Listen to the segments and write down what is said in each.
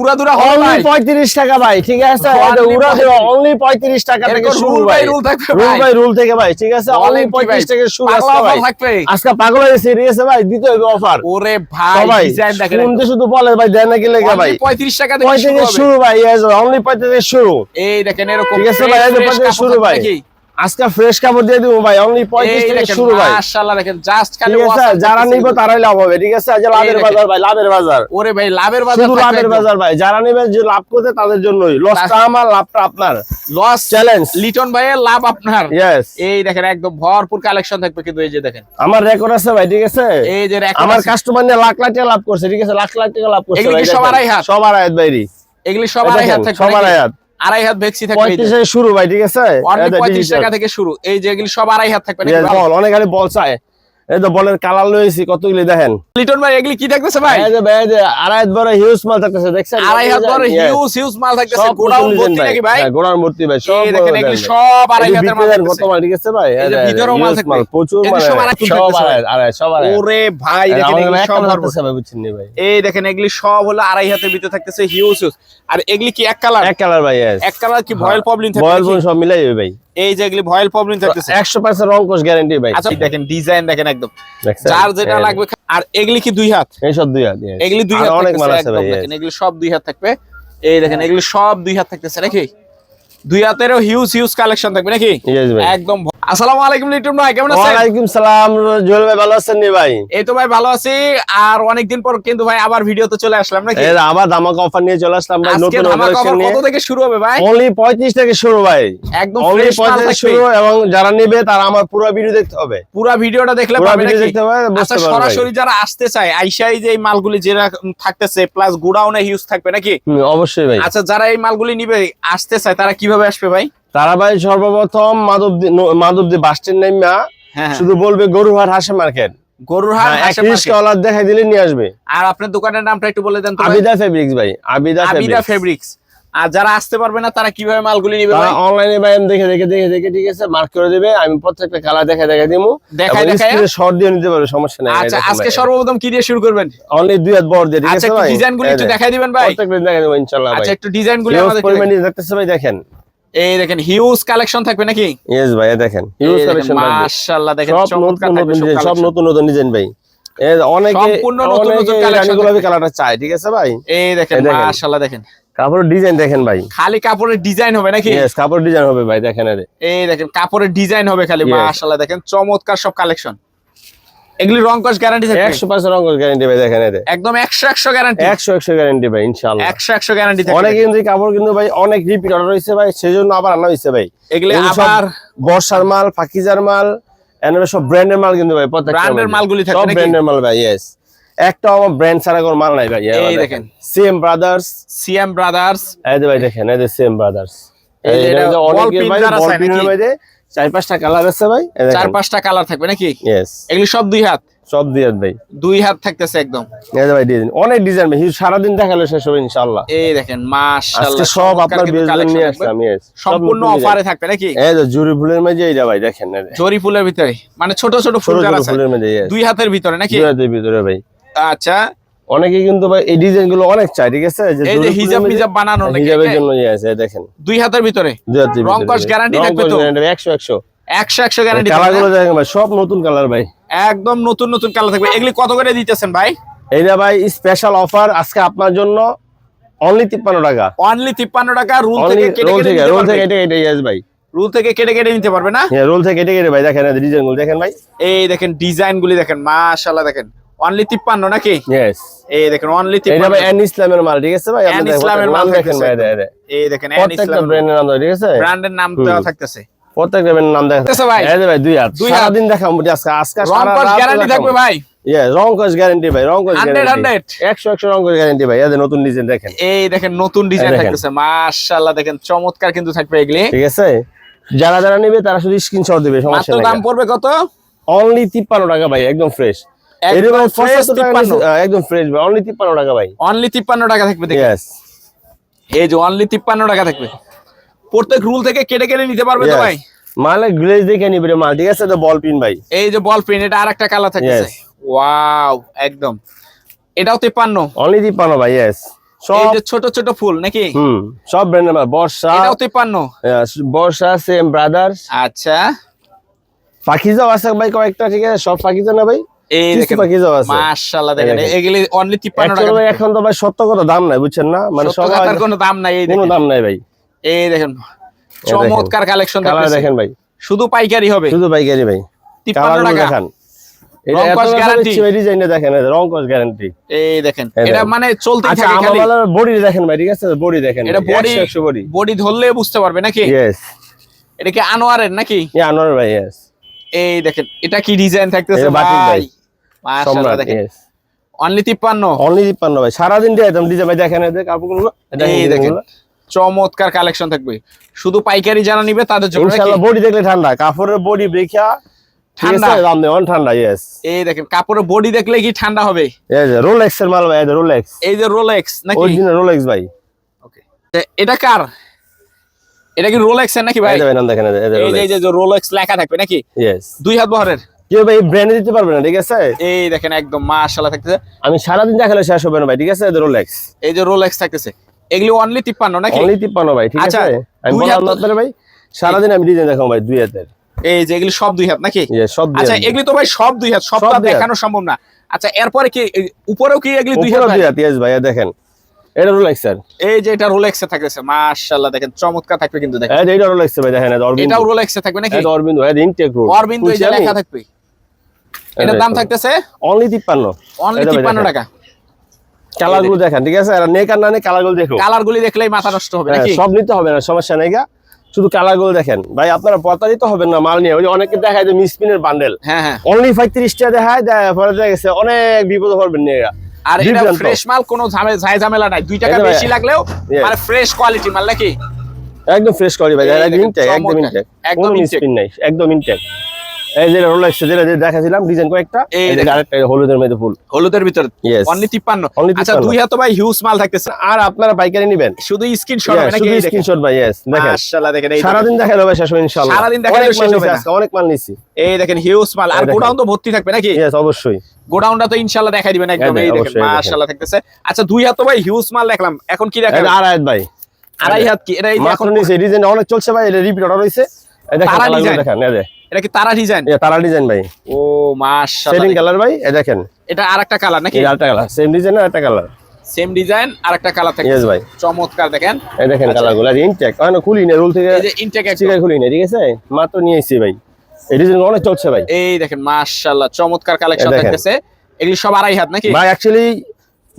উড়াদুরা only ভাই। পঁয়ত্রিশ টাকা ভাই ঠিক আছে? Only উড়া 35 টাকা থেকে শুরু ভাই। by থাকবে রুল ভাই। রুল থেকে ভাই ঠিক আছে? অনলি কি ভাই? শুরু পাগলা আজকে ভাই। আজকে পাগল ভাই দিতে হবে অফার ওরে ভাই ভাই ডিজাইন দেখেন শুনতে শুধু বলে ভাই নাকি লেগে ভাই? টাকা থেকে শুরু ভাই অনলি শুরু। এই দেখেন এরকম ঠিক আছে ভাই, শুরু ভাই। আজকে ফ্রেশ কাপড় দিয়ে দিব ভাই অনলি পঁয়ত্রিশ এই থেকে শুরু ভাই। মাশাআল্লাহ দেখেন জাস্ট খালি যারা নিবে তারাই লাভ হবে ঠিক আছে? আজ লাভের বাজার ভাই লাভের বাজার। ওরে ভাই লাভের বাজার শুধু লাভের বাজার ভাই যারা নেবে যে লাভ করতে তাদের জন্যই। লসটা আমার লাভটা আপনার। লস চ্যালেঞ্জ লিটন ভাইয়ের লাভ আপনার। ইয়েস এই দেখেন একদম ভরপুর কালেকশন থাকবে কিন্তু এই যে দেখেন। আমার রেকর্ড আছে ভাই ঠিক আছে? এই যে record আমার কাস্টমার নিয়ে লাখ লাখ টাকা লাভ করছে ঠিক আছে? লাখ লাখ টাকা লাভ করছে এগুলি ভাই, কি সব দেখেন। আড়াই হাত? সব আড়াই হাত বাইরি এগুলি সব এই আড়াই হাত দেখেন, থাকবে সব নাকি? হাত আড়াই হাত ভেক্সি থাকবে পঁয়ত্রিশ শুরু ভাই ঠিক আছে? 35 টাকা থেকে শুরু। এই যেগুলি সব আড়াই হাত থাকবে বল অনেক বল চায়। এই তো বলের কালার লয়েছি কতগুলি দেখেন? লিটন ভাই এগুলি কি থাকতেছে ভাই? এই যে ভাই, যে আড়াই হাত বড় হিউজ মাল থাকতেছে দেখছেন? আড়াই হাত বড় হিউজ হিউজ মাল থাকতেছে গোডাউন ভর্তি নাকি ভাই? হ্যাঁ, গোড়ার মূর্তি ভাই সব দেখেন এগুলি সব আড়াই হাতের মাল থাকতেছে। কত মাল ঠিক আছে ভাই? এই যে ভিতরেও মাল থাকবে। প্রচুর মাল সব আড়াই আড়াই সব আড়াই। ওরে ভাই দেখেন এগুলি সব থাকতেছে ভাই, বুঝছেন নি ভাই? এই দেখেন এগুলি সব হলো আড়াই হাতের ভিতরে থাকতেছে হিউজ হিউজ আর এগুলি কি এক কালার? এক কালার ভাই এক কালার কি ভয়েল প্রবলেম থাকবে বয়েল নাকি? সব মিলাই ভাই। এই যে এগুলি ভয়েল প্রবলেম থাকতেছে একশো পার্সেন্ট রং কোষ গ্যারান্টি ভাই। আচ্ছা দেখেন ডিজাইন দেখেন একদম? যার যেটা লাগবে আর এগুলি কি দুই হাত? এইসব দুই হাত এগুলি দুই হাত অনেক মাল আছে ভাই দেখেন এগুলি সব দুই হাত থাকবে। এই দেখেন এগুলি সব দুই হাত থাকতেছে নাকি? দুই হাতেরও হিউজ হিউজ কালেকশন থাকবে নাকি? একদম আসসালামু আলাইকুম লিটন ভাই কেমন আছেন? ওয়ালাইকুম সালাম জুয়েল ভাই ভালো আছেন নি ভাই? এই তো ভাই ভালো আছি। আর অনেকদিন পর কিন্তু ভাই আবার ভিডিওতে চলে আসলাম নাকি? এই আবার ধামাকা অফার নিয়ে চলে আসলাম ভাই নতুন ধামাকা নিয়ে। কত থেকে শুরু হবে ভাই? অনলি 35 থেকে শুরু ভাই। একদম অনলি 35 থেকে শুরু এবং যারা নেবে তারা আমার পুরো ভিডিও দেখতে হবে। পুরো ভিডিওটা দেখলে পাবে ভিডিও নাকি? দেখতে হবে আচ্ছা। সরাসরি যারা আসতে চায় আইসাই যে এই মালগুলি যেটা থাকতেছে প্লাস গোডাউনে হিউজ থাকবে নাকি? অবশ্যই ভাই। আচ্ছা যারা এই মালগুলি নিবে আসতে চায় তারা কীভাবে আসবে ভাই? তারা ভাই সর্বপ্রথম মাধবদী মাধবদী বাস স্ট্যান্ড নাইমা হ্যাঁ হ্যাঁ। শুধু বলবে গরুহাট হাসে মার্কেট। গরুর হাট হাঁসের market। রিস্কাওয়ালা দেখাই দিলে নিয়ে আসবে। আর আপনার দোকানের নামটা একটু বলে দেন আবিদা ফেব্রিক্স ভাই আবিদা আবিদা ফেব্রিক্স ফেব্রিক্স আর যারা আসতে পারবে না তারা কীভাবে মালগুলি নিবে তারা অনলাইনে ভাই আমি দেখে দেখে দেখে দেখে ঠিক আছে মার্ক করে দিবে। আমি প্রত্যেকটা কালার দেখে দেখে দিমু। শর্ট দিয়ে নিতে পারবে সমস্যা নেই। আচ্ছা আজকে সর্বপ্রথম কি দিয়ে শুরু করবেন? অনলি দুই হাত বড় দিয়ে ঠিক আচ্ছা আছে ভাই? একটু দেখাই দিবেন ভাই। প্রত্যেকটা দেখে দেবো ইনশাআল্লাহ ভাই। আচ্ছা একটু ডিজাইন গুলি আমাদের পরিমাণে দেখতেছে ভাই দেখেন। এই দেখেন হিউজ কালেকশন থাকবে নাকি? ইয়েস ভাই দেখেন। হিউজ কালেকশন মাশাআল্লাহ দেখেন সব নতুন নতুন সব ডিজাইন নতুন নতুন ডিজাইন ভাই। এই অনেকে সম্পূর্ণ নতুন নতুন collection রানী কালারটা চায় ঠিক আছে ভাই? এই দেখেন। মাশাআল্লাহ দেখেন। কাপড়ের ডিজাইন দেখেন ভাই। খালি কাপড়ের ডিজাইন হবে নাকি? ইয়েস কাপড় ডিজাইন হবে ভাই দেখেন আরে এই দেখেন কাপড়ের ডিজাইন হবে খালি. মাশাআল্লাহ দেখেন চমৎকার সব কালেকশন এগুলি রং কস গ্যারান্টি থাকবে? একশো পার্সেন্ট রঙ গ্যারান্টি ভাই দেখেন এতে একদম 100 100 গ্যারান্টি একশো একশো গ্যারান্টি ভাই ইনশাআল্লাহ। 100 100 গ্যারান্টি থাকবে। অনেক কিন্তু কাপড় কিন্তু ভাই অনেক রিপিট অর্ডার হয়েছে ভাই সেজন্য আবার আনা হয়েছে ভাই। এগুলি আবার বর্ষার মাল ফাকিজার মাল এনবে সব ব্র্যান্ডের মাল কিন্তু ভাই প্রত্যেকটা ভাই। মালগুলি থাকে সব ব্র্যান্ডের মাল ভাই ইয়েস একটা আমার ব্র্যান্ড ছাড়া কোনো মাল নাই ভাই এই দেখেন। সেম ব্রাদার্স সিএম ব্রাদার্স এই যে ভাই দেখেন এই যে সেম ব্রাদার্স এই যে এটা ball pin যারা চায় নাকি? ভাই চার পাঁচটা কালার আছে ভাই? চার পাঁচটা কালার থাকবে নাকি? এগুলি সব দুই হাত? সব দুই হাত ভাই। দুই হাত থাকতেছে একদম। এই ভাই ডিজাইন অনেক ডিজাইন ভাই। সারাদিন দেখালে শেষ হবে ইনশাআল্লাহ। এই দেখেন মাশাআল্লাহ সব আপনার নিয়ে সম্পূর্ণ অফারে থাকবে নাকি? এই যে জুরি ফুলের মাঝে এইটা ভাই দেখেন জরি ফুলের ভিতরে। মানে ছোট ছোট ফুল আছে ফুলের মাঝে yes। দুই হাতের ভিতরে নাকি? দুই হাতের ভিতরে ভাই। আচ্ছা। অনেকে কিন্তু ভাই এই ডিজাইনগুলো অনেক চাই ঠিক আছে? এই যে হিজাব মিজাব বানানো নাকি হিজাবের জন্য yes, এই দেখেন। দুই হাতের ভিতরে। রং কস ভাই। থাকবে তো? guarantee একশো একশো। একশো গ্যারান্টি কালারগুলো দেখেন ভাই সব নতুন কালার ভাই। একদম নতুন নতুন কালার থাকবে। এগুলি কত করে দিতেছেন ভাই? এইটা ভাই স্পেশাল অফার আজকে আপনার জন্য অনলি তিপ্পান্ন টাকা। অনলি তিপ্পান্ন টাকা রুল থেকে কেটে কেটে রোল থেকে এটা এটা yes ভাই। রুল থেকে কেটে কেটে নিতে পারবে না? হ্যাঁ রোল থেকে কেটে কেটে ভাই দেখেন ডিজাইনগুলো দেখেন ভাই। এই দেখেন ডিজাইন গুলি দেখেন মাশাআল্লাহ দেখেন। অনলি তিপ্পান্ন নাকি? ইয়েস এই দেখেন অনলি এটা ভাই এন ইসলামের মাল ঠিক আছে ভাই? আপনি ইসলামের মাল দেখেন ভাই। এই দেখেন ইসলাম ব্র্যান্ডের নাম ঠিক আছে? ব্র্যান্ডের নাম দেওয়া থাকতেছে। প্রত্যেকটা ব্র্যান্ডের নাম দেখেন। ভাই? এই ভাই দুই হাত। সারাদিন দেখাবো আজকে আজকে সারা রাত গ্যারান্টি থাকবে ভাই। Yes, গ্যারান্টি ভাই রং কস 100 100 একশো একশো রং কস গ্যারান্টি ভাই এই নতুন ডিজাইন দেখেন। এই দেখেন নতুন ডিজাইন দেখেন। থাকতেছে। মাশাআল্লাহ দেখেন চমৎকার কিন্তু থাকবে এগুলি। ঠিক আছে? যারা যারা নেবে তারা শুধু স্ক্রিনশট দিবে সমস্যা মাত্র দাম পড়বে কত? অনলি 53 টাকা ভাই একদম ফ্রেশ একদম fresh 53 একদম ফ্রেশ ভাই অনলি 53 টাকা ভাই। অনলি 53 টাকা থাকবে দেখেন এই যে অনলি 53 টাকা থাকবে। প্রত্যেক রুল থেকে কেটে কেটে নিতে পারবে তো ভাই? মালে গ্লেজ দেখে নিবে রে মাল ঠিক আছে? তো বল পিন ভাই। এই যে বল পেন এটা আরেকটা কালার. ওয়াও একদম। এটাও 53 অনলি 53 ভাই সব এই যে ছোট ছোট ফুল নাকি? হুম সব ব্র্যান্ডের মাল। বর্ষা। এটাও আহ, বর্ষা সেম ব্রাদার্স আচ্ছা। পাখিজাও আছে ভাই কয়েকটা ঠিক আছে? সব পাখিজা না ভাই? এই দেখেন পাখিজাও মাশাআল্লাহ দেখেন এগুলি অনলি তিপ্পান্ন টাকা এখন তো ভাই সত্য কথা দাম নাই বুঝছেন না? মানে কোনো দাম নাই এই কোনো দাম নাই ভাই। এই দেখেন চমৎকার কালেকশন দেখেন ভাই। শুধু পাইকারি হবে। শুধু পাইকারি ভাই। টাকা। দেখান। বডি দেখেন ভাই ঠিক আছে? বডি দেখেন এটা বডি 100 বডি। বডি ধরলে বুঝতে পারবে নাকি? এটা কি আনোয়ারের নাকি? আনোয়ার ভাই এই দেখেন এটা কি ডিজাইন থাকতেছে ভাই। মাশাআল্লাহ দেখেন। অনলি 53 অনলি 53 ভাই। সারা দিন দিয়ে ডিজাইন ভাই দেখেন এই কাপড়গুলো এই দেখেন চমৎকার কালেকশন থাকবে। শুধু পাইকারি যারা নিবে তাদের জন্য ইনশাআল্লাহ বডি দেখলে ঠান্ডা। কাপড়ের বডি দেখা ঠান্ডা। দাম নেই ঠান্ডা ইয়েস এই দেখেন কাপড়ের বডি দেখলে কি ঠান্ডা হবে? এই যে রোলেক্স এর মাল ভাই এই যে রোলেক্স এই যে রোলেক্স নাকি? অরিজিনাল রোলেক্স ভাই। এটা কার? এটা কি রোলেক্স এর নাকি ভাই? দেখেন এই যে রোলেক্স লেখা থাকবে নাকি? দুই হাত বহরের? কেউ ভাই ব্র্যান্ডে দিতে পারবে না ঠিক আছে? এই দেখেন একদম মাশাআল্লাহ থাকতেছে। আমি সারা দিন দেখালে শেষ হবে না ভাই ঠিক আছে? এই রোলেক্স এই যে রোলেক্স থাকতেছে। এগুলি অনলি 53 নাকি? অনলি 53 ভাই ঠিক আচ্ছা, আছে? আমি বললাম আপনাদের ভাই সারা দিন আমি ডিজাইন দেখাবো ভাই দুই হাতের। এই যে এগুলি সব দুই হাত নাকি? সব দুই আচ্ছা। এগুলি তো ভাই সব দুই হাত সব। দেখানো সম্ভব না। আচ্ছা এরপরে কি উপরেও কি এগুলি দুই হাত দুই হাত ভাই দেখেন। এটা রোলেক্স স্যার এই যে এটা রোলেক্সে থাকতেছে মাশাআল্লাহ দেখেন চমৎকার থাকবে কিন্তু দেখেন। এই যে এটা রোলেক্স ভাই দেখেন এই অরবিন্দ এটাও রোলেক্সে থাকবে নাকি? এই অরবিন্দ এই ইনটেক রোল অরবিন্দ এই যে লেখা থাকবে। এটার দাম থাকতেছে? অনলি 53 অনলি এই যে ভাই 53 টাকা। কালার দেখেন ঠিক আছে? আর নেক আর না নেক কালার দেখো। কালার গুলি দেখলেই মাথা নষ্ট হবে হ্যাঁ, নাকি? সব নিতে হবে না সমস্যা নেই গা। শুধু কালারগুলো দেখেন। ভাই আপনারা প্রতারিত হবেন না মাল নিয়ে। ওই অনেকে দেখায় যে মিসপিনের বান্ডেল হ্যাঁ হ্যাঁ। অনলি টাকা দেখায় দেয় পরে দেখা গেছে অনেক বিপদ পড়বেন নিয়ে। আর এটা ফ্রেশ মাল কোনো ঝামেলা ঝাই ঝামেলা নাই। দুই টাকা বেশি লাগলেও. মানে ফ্রেশ কোয়ালিটি মাল নাকি? একদম ফ্রেশ কোয়ালিটি ভাই। একদম ইনটেক একদম। ইনটেক একদম ইনটেক নাই। একদম ইনটেক এই যে রোলেক্স যেটা দেখাছিলাম ডিজাইন কয়েকটা এই আরেকটা হলুদের মধ্যে ফুল। হলুদের ভিতরে Yes. অনলি 53 আচ্ছা দুই হাতে ভাই হিউজ মাল থাকতেছে। আর আপনারা পাইকারি নেবেন। শুধু স্ক্রিনশট হবে নাকি? দেখেন। স্ক্রিনশট ভাই yes দেখেন। মাশাআল্লাহ দেখেন এই দেখেন। সারাদিন দেখা যাবে শেষ হবে ইনশাআল্লাহ। দেখালেও অনেক শেষ হবে অনেক মাল নিছি। এই দেখেন হিউজ মাল। আর গোডাউন তো ভর্তি থাকবে নাকি? ইয়েস অবশ্যই। গোডাউনটা তো ইনশাআল্লাহ দেখাই দিবেন একদম এই এই দেখেন, দেখেন দেখেন। মাশাআল্লাহ থাকতেছে। আচ্ছা দুই হাতে ভাই হিউজ মাল দেখলাম। এখন কি দেখাবেন যে আড়াইত ভাই। আড়াই হাত কি এটা এই যে মাত্র এখন নিছে ডিজাইন অনেক চলছে ভাই এটা রিপিট অর্ডার হইছে। এই দেখেন। দেখেন এই যে। এটা কি তারা ডিজাইন এই তারা ডিজাইন ভাই। ও মাশাআল্লাহ। দেখেন। কালার ভাই এই দেখেন। এটা আরেকটা কালার নাকি? আরেকটা কালার সেম ডিজাইন আরেকটা কালার সেম ডিজাইন আরেকটা কালার থাকে ভাই। চমৎকার দেখেন। এই দেখেন আচ্ছা। কালারগুলো আর ইনটেক এখন খুলি না রুল থেকে এই যে ইনটেক চিকাই খুলি না ঠিক আছে? মাত্র নিয়ে এসেছি ভাই। এই ডিজাইন অনেক চলছে ভাই। এই দেখেন মাশাআল্লাহ চমৎকার কালেকশন। থাকতেছে এগুলি সব আড়াই হাত নাকি? ভাই অ্যাকচুয়ালি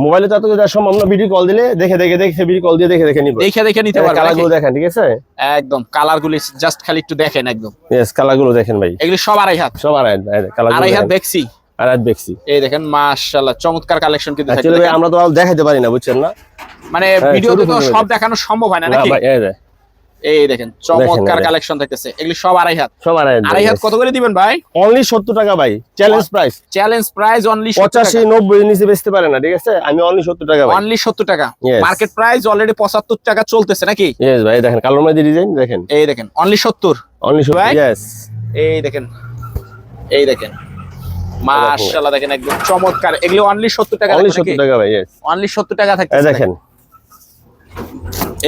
মোবাইলে তো দেওয়ার সম্ভব না ভিডিও কল দিলে দেখে দেখে দেখে ভিডিও কল দিয়ে দেখে দেখে নিব। দেখে দেখে নিতে পারবে কালারগুলো দেখেন ঠিক আছে? একদম কালারগুলো জাস্ট খালি একটু দেখেন একদম। यस কালারগুলো দেখেন ভাই। এগুলো সব আড়াই হাত। সব আড়াই কালার আড়াই হাত দেখছি। আড়াই দেখছি। এই দেখেন মাশাআল্লাহ চমৎকার কালেকশন কিন্তু দেখেন। আমরা তো আর দেখাতে পারি না বুঝছেন না? মানে হ্যাঁ, ভিডিওতে তো সব দেখানো সম্ভব হয় না না নাকি? ভাই এই যে, এই দেখেন চমৎকার কালেকশন থাকতেছে। এগুলি সব আড়াই হাত। সব আড়াই আড়াই হাত কত করে দিবেন ভাই? অনলি সত্তর টাকা ভাই challenge price challenge price only পঁচাশি নব্বই নিচে বেচতে পারে না ঠিক আছে? আমি অনলি সত্তর টাকা ভাই। অনলি সত্তর টাকা। মার্কেট প্রাইস অলরেডি পঁচাত্তর টাকা চলতেছে নাকি? ইয়েস ভাই দেখেন কালোর মধ্যে ডিজাইন দেখেন। এই দেখেন অনলি সত্তর। অনলি ভাই? সত্তর এই দেখেন এই দেখেন। মাশাআল্লাহ দেখেন একদম চমৎকার। এগুলো অনলি সত্তর টাকা অনলি সত্তর টাকা ভাই অনলি সত্তর টাকা এই থাকতেছে দেখেন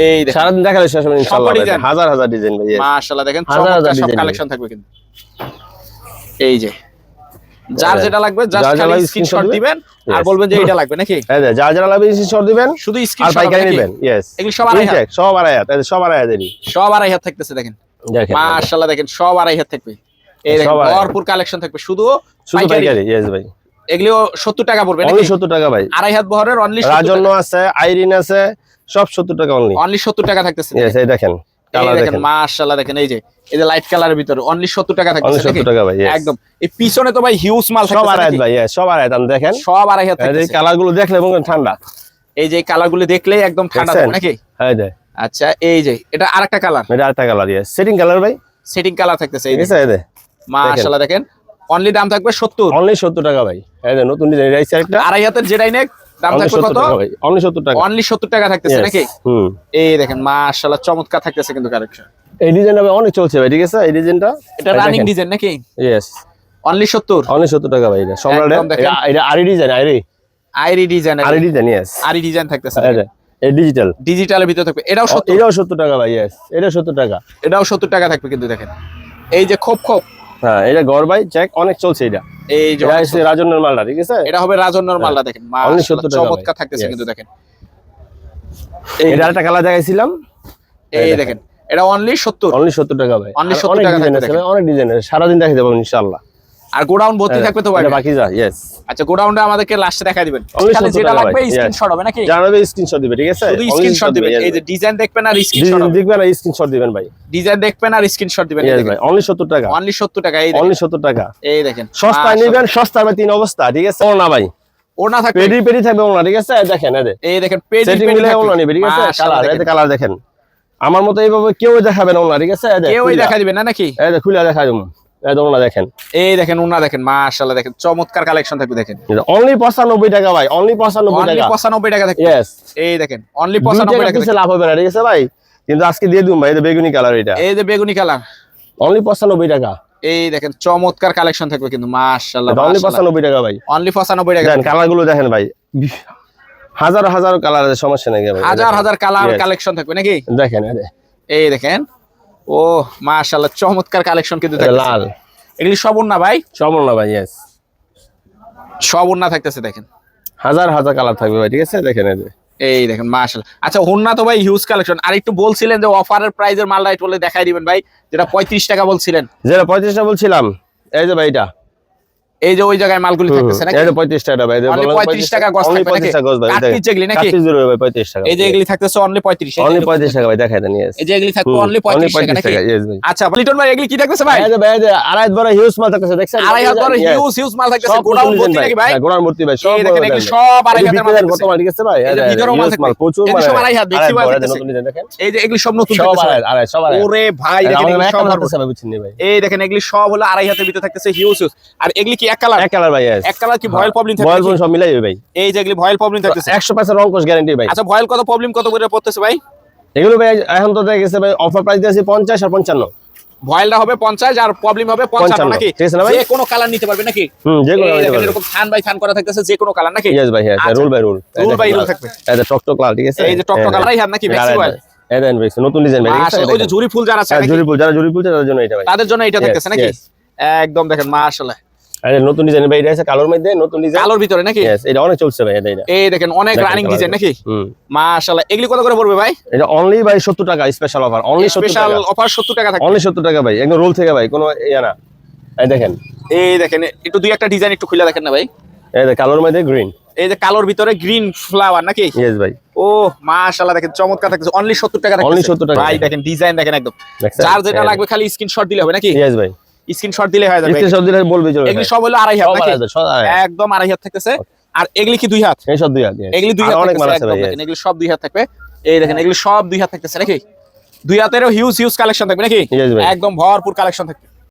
এই সারাদিন দেখালে শেষ হবে ইনশাআল্লাহ হাজার হাজার ডিজাইন ভাই মাশাআল্লাহ দেখেন হাজার হাজার কালেকশন থাকবে কিন্তু। এই যে যার যেটা লাগবে জাস্ট খালি স্ক্রিনশট দিবেন আর বলবেন যে এটা লাগবে নাকি? এই যে যার যারা লাগবে স্ক্রিনশট দিবেন শুধু আর স্ক্রিনশট পাইকারি নেবেন ইয়েস এগুলি সব আড়াই হাত। সব আড়াই হাত সব আড়াই হাতেরই সব আড়াই হাত থাকতেছে দেখেন। দেখেন মাশাআল্লাহ দেখেন সব আড়াই হাত থাকবে। এই দেখেন হাত। ভরপুর কালেকশন থাকবে শুধু শুধু পাইকারি। ইয়েস ভাই। এগুলিও সত্তর টাকা পড়বে নাকি? সত্তর টাকা ভাই। আড়াই হাত বহরের অনলি রাজন্য আছে আইরিন আছে সব সত্তর টাকা অনলি অনলি সত্তর টাকা থাকতেছে এই দেখেন এই কালার দেখেন দেখেন। মাশাআল্লাহ দেখেন এই যে এই যে লাইট কালারের ভিতরে অনলি সত্তর টাকা থাকতেছে নাকি? সত্তর টাকা ভাই একদম। এই পিছনে তো ভাই হিউজ মাল সব আড়াই ভাই সব আড়াই দেখেন। সব আড়াই হাত এই যে কালারগুলো দেখলে ঠান্ডা। এই যে কালারগুলো দেখলেই একদম ঠান্ডা? নাকি? হ্যাঁ আচ্ছা এই যে এটা আরেকটা কালার এটা আরেকটা কালার সেটিং কালার ভাই? সেটিং কালার থাকতেছে এই ঠিক এই যে মাশাআল্লাহ দেখেন। অনলি দাম থাকবে সত্তর। অনলি সত্তর টাকা ভাই। এই যে নতুন ডিজাইন রাইস আরেকটা আড়াই হাতের যেটাই নেক দাম থাকবে কত? ভাই। অনলি সত্তর টাকা। অনলি সত্তর টাকা থাকতেছে নাকি? হুম। এই দেখেন মাশাআল্লাহ চমৎকার থাকতেছে কিন্তু কালেকশন এই ডিজাইনটা অনেক চলছে ভাই ঠিক আছে? এই ডিজাইনটা এটা রানিং ডিজাইন নাকি? ইয়েস অনলি সত্তর? অনলি সত্তর টাকা ভাই এটা দেখেন। এটা- aari design aari আইরি design aari design yes aari design থাকতেছে এই ডিজিটাল ডিজিটালের ভিতরে থাকবে। এটাও সত্তর। এটাও সত্তর টাকা ভাই ইয়েস এটা সত্তর টাকা। এটাও সত্তর টাকা থাকবে কিন্তু দেখেন। এই যে খোপ খোপ। হ্যাঁ এটা ভাই চেক অনেক চলছে এটা। এই যে মালটা ঠিক আছে? এটা হবে মালটা দেখেন Only মাশাআল্লাহ, 70 টাকা ভাই। চমৎকার থাকতেছে কিন্তু দেখেন। এটা একটা কালার দেখাইছিলাম। এই দেখেন এটা অনলি অনলি টাকা ভাই। Only আর 70 অনেক ডিজাইন আছে অনেক ডিজাইন আছে সারাদিন দেখাই দেবো ইনশাল্লাহ আর গোডাউন ভর্তি থাকবে তো ভাই বাকি যা ইয়েস আচ্ছা গোডাউনটা আমাদেরকে লাস্টে দেখা দিবেন। 70 যেটা লাগবে স্ক্রিনশট হবে নাকি? জানাবে স্ক্রিনশট দিবে ঠিক আছে? শুধু স্ক্রিনশট দিবেন। এই যে ডিজাইন দেখবেন আর স্ক্রিনশট দেখবেন আর স্ক্রিনশট দিবেন ভাই। ডিজাইন দেখবেন আর স্ক্রিনশট দিবেন। ভাই অনলি সত্তর টাকা। অনলি 70 টাকা এই দেখেন। অনলি সত্তর টাকা। এই দেখেন। মাশাআল্লাহ। নিবেন সস্তার ভাই তিন অবস্থা ঠিক আছে? ওনা ভাই। ওনা থাকবে। পেডি পেডি থাকবে ওনা ঠিক আছে? এই দেখেন এই দেখেন সেটিং মিলে ওনা নিবে ঠিক আছে? কালার এই কালার দেখেন। আমার মতো এইভাবে কেউ দেখাবে না ওনা ঠিক আছে? কেউই দেখা দিবেন না নাকি? এই দেখ, খুলে দেখা দেবো। দেখুন ওনা দেখেন। এই দেখেন ওনা দেখেন মাশাআল্লাহ দেখেন চমৎকার কালেকশন থাকবে দেখেন। অনলি পঁচানব্বই টাকা ভাই অনলি টাকা। 95 টাকা থাকবে ইয়েস এই দেখেন অনলি 95 টাকা লাভ হবে না ঠিক আছে ভাই? কিন্তু আজকে দিয়ে দিন ভাই এটা বেগুনি কালার এটা। এই যে বেগুনি কালার অনলি পঁচানব্বই টাকা। এই দেখেন চমৎকার কালেকশন থাকবে কিন্তু মাশাআল্লাহ অনলি পঁচানব্বই টাকা ভাই। অনলি 95 টাকা দেখেন কালারগুলো দেখেন ভাই। হাজার হাজার কালার আছে সমস্যা নেই ভাই। হাজার হাজার কালার কালেকশন থাকবে নাকি? দেখেন এই দেখেন ও মাশাআল্লাহ চমৎকার কালেকশন কিন্তু থাকে লাল। এগুলি সব না ভাই? সবর্ণা না ভাই यस সব না থাকতেছে দেখেন। হাজার হাজার কালার থাকবে ভাই ঠিক আছে? দেখেন এই যে। এই দেখেন মাশাআল্লাহ। আচ্ছা হুন্না তো ভাই হিউজ কালেকশন আর একটু বলছিলেন যে অফারের প্রাইজের মাল রাইট বলে দেখাই দিবেন ভাই যেটা পঁয়ত্রিশ টাকা বলছিলেন। যেটা 35 টাকা বলছিলাম এই যে ভাই এটা। এই যে ওই জায়গায় মালগুলি থাকতেছে নাকি এই যে পঁয়ত্রিশ টাকা ভাই Only 35 টাকা থাকবে নাকি? পঁয়ত্রিশ টাকা গজ ভাই যেগুলি নাকি? কাঠ পিস যেগুলো ভাই পঁয়ত্রিশ টাকা এই যে এগুলি থাকতেছে অনলি পঁয়ত্রিশ অনলি পঁয়ত্রিশ টাকা ভাই দেখাই দেন yes। এই যে এগুলি থাকবে অনলি only পঁয়ত্রিশ টাকা নাকি ভাই। আচ্ছা লিটন ভাই এগুলি কি থাকতেছে ভাই এই যে ভাই, এই যে আড়াই বড় হিউজ মাল থাকতেছে দেখছেন আড়াই বড় হিউজ হিউজ মাল থাকতেছে গোডাউন ভর্তি নাকি ভাই ভাই সব দেখেন এগুলি সব আড়াই হাতের মাল কত মাল ঠিক আছে ভাই এই যে মাল থাকবে। প্রচুর এই মাল সব আড়াই হাত, দেখছি design দেখেন এই যে এগুলি সব নতুন থাকতেছে আড়াই সব আড়াই ওরে ভাই দেখেন সব থাকতেছে ভাই বুঝছেন নি ভাই এই দেখেন এগুলি সব হলো আড়াই হাতের ভিতরে থাকতেছে হিউজ হিউজ আর এগুলি কি এক কালার এক কালার ভাই এক কালার কি ভয়েল প্রবলেম থাকবে সব মিলাই ভাই। এই ভয়েল প্রবলেম থাকতেছে। গ্যারান্টি ভাই। আচ্ছা ভয়েল কত প্রবলেম কত করে পড়তেছে ভাই? এগুলো ভাই এখন তো দেখা গেছে ভাই অফার প্রাইস দিয়েছে আর ভয়েলটা হবে পঞ্চাশ আর প্রবলেম হবে পঞ্চান্ন নাকি? ঠিক আছে না ভাই? যে কোনো কালার নিতে পারবে নাকি? হুম যে কোনো এই দেখেন এরকম থান বাই থান করা থাকতেছে যে কোনো কালার নাকি? হ্যাঁ। রুল বাই রুল থাকবে। এই যে টকটক লাল ঠিক আছে? এই যে টকটক হ্যাঁ, হাত নাকি হ্যাঁ, ভাই? নতুন ডিজাইন? ওই যে। ফুল যারা আছে হ্যাঁ, জুরি ফুল যারা জুরি ফুল তাদের জন্য এটা তাদের জন্য এটা থাকতেছে নাকি? একদম দেখেন মাশাআল্লাহ। আর নতুন আছে কালোর মধ্যে নতুন ডিজাইন কালোর ভিতরে নাকি? এটা অনেক চলছে ভাই এটা এটা। এই দেখেন অনেক রানিং ডিজাইন নাকি? হুম। মাশাআল্লাহ। এগুলি কত করে পড়বে ভাই? এটা অনলি ভাই 70 টাকা special offer only 70 special offer 70 টাকা থাকে অনলি 70 টাকা ভাই একদম রোল থেকে ভাই কোনো ইয়া না। এই দেখেন। এই দেখেন একটু দুই একটা ডিজাইন একটু খুলে দেখেন না ভাই? এই যে কালোর মধ্যে গ্রিন এই যে কালোর ভিতরে গ্রিন ফ্লাওয়ার নাকি? ভাই। ও মাশাআল্লাহ দেখেন চমৎকার থাকতেছে। অনলি 70 টাকা Only থাকতেছে। 70 টাকা। ভাই দেখেন ডিজাইন দেখেন একদম? যার যেটা হ্যাঁ। লাগবে খালি স্ক্রিনশট দিলে হবে নাকি? ভাই। স্ক্রিনশট দিলে হয়ে যাবে। স্ক্রিনশট দিলে বলবে চলো এগুলি সব হলো আড়াই হাত। একদম আড়াই হাত থাকতেছে। আর এগুলি কি দুই হাত? এই সব দুই হাত এগুলি দুই হাত অনেক মাল আছে এগুলি সব দুই হাত থাকবে। এই দেখেন এগুলি সব দুই হাত থাকতেছে নাকি? দুই হাতেরও হিউজ হিউজ কালেকশন থাকবে নাকি? একদম ভরপুর কালেকশন থাকবে।